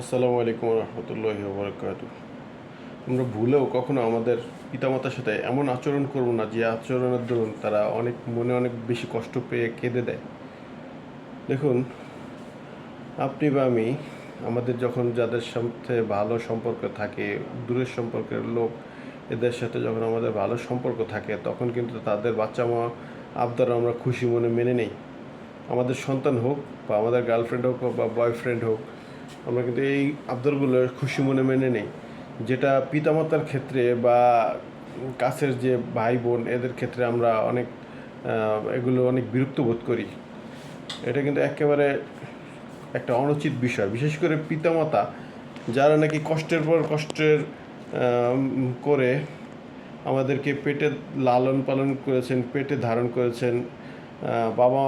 আসসালামু আলাইকুম রহমতুল্লাহ বরকাত আমরা ভুলেও কখনো আমাদের পিতামাতার সাথে এমন আচরণ করব না, যে আচরণের দরুন তারা অনেক মনে অনেক বেশি কষ্ট পেয়ে কেঁদে দেয়। দেখুন, আপনি বা আমি, আমাদের যখন যাদের সাথে ভালো সম্পর্ক থাকে, দূরের সম্পর্কের লোক, এদের সাথে যখন আমাদের ভালো সম্পর্ক থাকে, তখন কিন্তু তাদের বাচ্চা মা আবদার আমরা খুশি মনে মেনে নেই। আমাদের সন্তান হোক বা আমাদের গার্লফ্রেন্ড হোক বা বয়ফ্রেন্ড হোক আমরা কিন্তু এই আবদারগুলো খুশি মনে মেনে নেই। যেটা পিতামাতার ক্ষেত্রে বা কাছের যে ভাই বোন এদের ক্ষেত্রে আমরা অনেক এগুলো অনেক বিরক্ত বোধ করি। এটা কিন্তু একেবারে একটা অনুচিত বিষয়। বিশেষ করে পিতামাতা, যারা নাকি কষ্টের পর কষ্টের করে আমাদেরকে পেটে লালন পালন করেছেন, পেটে ধারণ করেছেন। বাবা,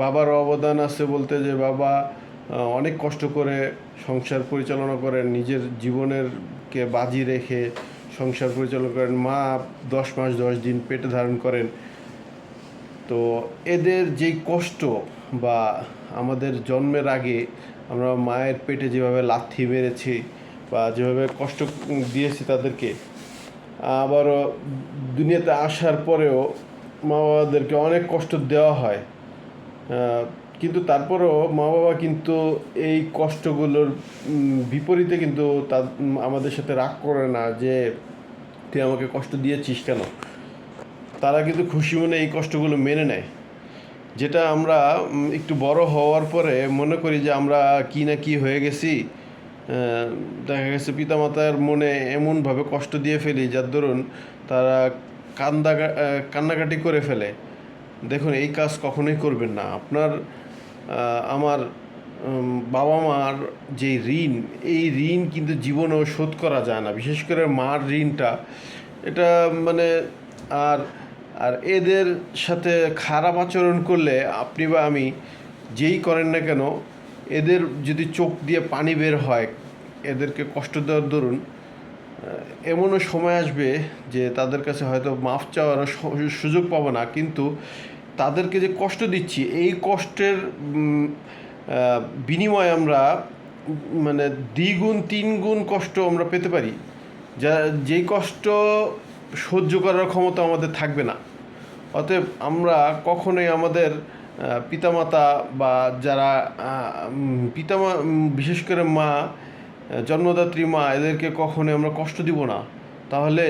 বাবার অবদান আছে বলতে যে বাবা অনেক কষ্ট করে সংসার পরিচালনা করেন, নিজের জীবনের কে বাজি রেখে সংসার পরিচালনা করেন, মা দশ মাস দশ দিন পেটে ধারণ করেন। তো এদের যেই কষ্ট বা আমাদের জন্মের আগে আমরা মায়ের পেটে যেভাবে লাথি মেরেছি বা যেভাবে কষ্ট দিয়েছি তাদেরকে, আবারও দুনিয়াতে আসার পরেও মা বাবাদেরকে অনেক কষ্ট দেওয়া হয়। কিন্তু তারপরও মা বাবা কিন্তু এই কষ্টগুলোর বিপরীতে কিন্তু তা আমাদের সাথে রাগ করে না যে, তুই আমাকে কষ্ট দিয়েছিস কেন? তারা কিন্তু খুশি মনে এই কষ্টগুলো মেনে নেয়। যেটা আমরা একটু বড় হওয়ার পরে মনে করি যে, আমরা কি না কি হয়ে গেছি? দেখা গেছে পিতামাতার মনে এমনভাবে কষ্ট দিয়ে ফেলি, যার দরুন তারা কান্দা কান্নাকাটি করে ফেলে। দেখুন, এই কাজ কখনোই করবেন না। আপনার আমার বাবা মার যে ঋণ, এই ঋণ কিন্তু জীবনেও শোধ করা যায় না। বিশেষ করে মার ঋণটা, এটা মানে আর আর এদের সাথে খারাপ আচরণ করলে আপনি বা আমি যেই করেন না কেন, এদের যদি চোখ দিয়ে পানি বের হয়, এদেরকে কষ্ট দেওয়ার দরুন এমনও সময় আসবে যে তাদের কাছে হয়তো মাফ চাওয়ার সুযোগ পাবো না। কিন্তু তাদেরকে যে কষ্ট দিচ্ছি, এই কষ্টের বিনিময়ে আমরা মানে দ্বিগুণ, তিনগুণ কষ্ট আমরা পেতে পারি। যা, যেই কষ্ট সহ্য করার ক্ষমতা আমাদের থাকবে না। অতএব আমরা কখনোই আমাদের পিতামাতা বা যারা পিতামা বিশেষ করে মা জন্মদাত্রী মা, এদেরকে কখনোই আমরা কষ্ট দিব না। তাহলে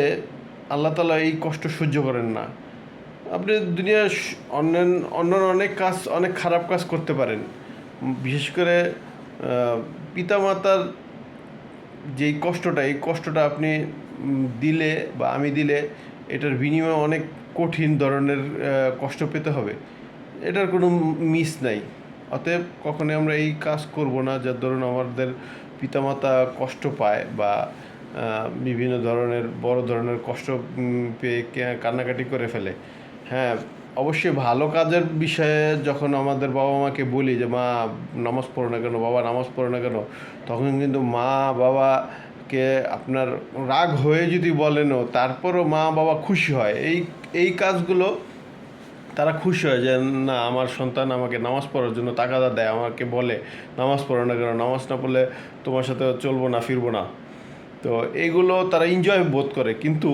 আল্লাহ তালা এই কষ্ট সহ্য করেন না। আপনি দুনিয়ার অন্যান্য অন্য অনেক কাজ, অনেক খারাপ কাজ করতে পারেন। বিশেষ করে পিতামাতার যেই কষ্টটা, এই কষ্টটা আপনি দিলে বা আমি দিলে এটার বিনিময়ে অনেক কঠিন ধরনের কষ্ট পেতে হবে। এটার কোনো মিস নাই। অতএব কখনোই আমরা এই কাজ করব না যার ধরুন আমাদের পিতামাতা কষ্ট পায় বা বিভিন্ন ধরনের, বড় ধরনের কষ্ট পেয়ে কান্নাকাটি করে ফেলে। হ্যাঁ অবশ্যই ভালো কাজের বিষয়ে যখন আমাদের বাবা মাকে বলি যে, মা, নামাজ পড়ো না কেন, বাবা, নামাজ পড়ো না কেন? তখন কিন্তু মা বাবাকে আপনার রাগ হয়ে যদি বলেনও, তারপরও মা বাবা খুশি হয়। এই এই কাজগুলো তারা খুশি হয় যে, না, আমার সন্তান আমাকে নামাজ পড়ার জন্য তাকাদা দেয়, আমাকে বলে, নামাজ পড়ো না কেন, নামাজ না পড়লে তোমার সাথে চলবো না, ফিরবো না। তো এইগুলো তারা এনজয় বোধ করে। কিন্তু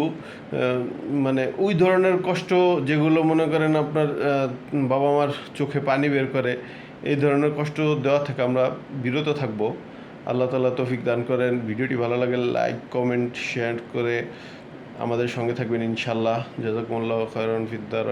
মানে ওই ধরনের কষ্ট যেগুলো মনে করেন আপনার বাবা মার চোখে পানি বের করে, এই ধরনের কষ্ট দেওয়া থেকে আমরা বিরত থাকব। আল্লাহ তালা তৌফিক দান করেন। ভিডিওটি ভালো লাগে লাইক, কমেন্ট শেয়ার করে আমাদের সঙ্গে থাকবেন ইনশাল্লাহ জাজাকুমুল্লাহ খয়রন ফিদ্দার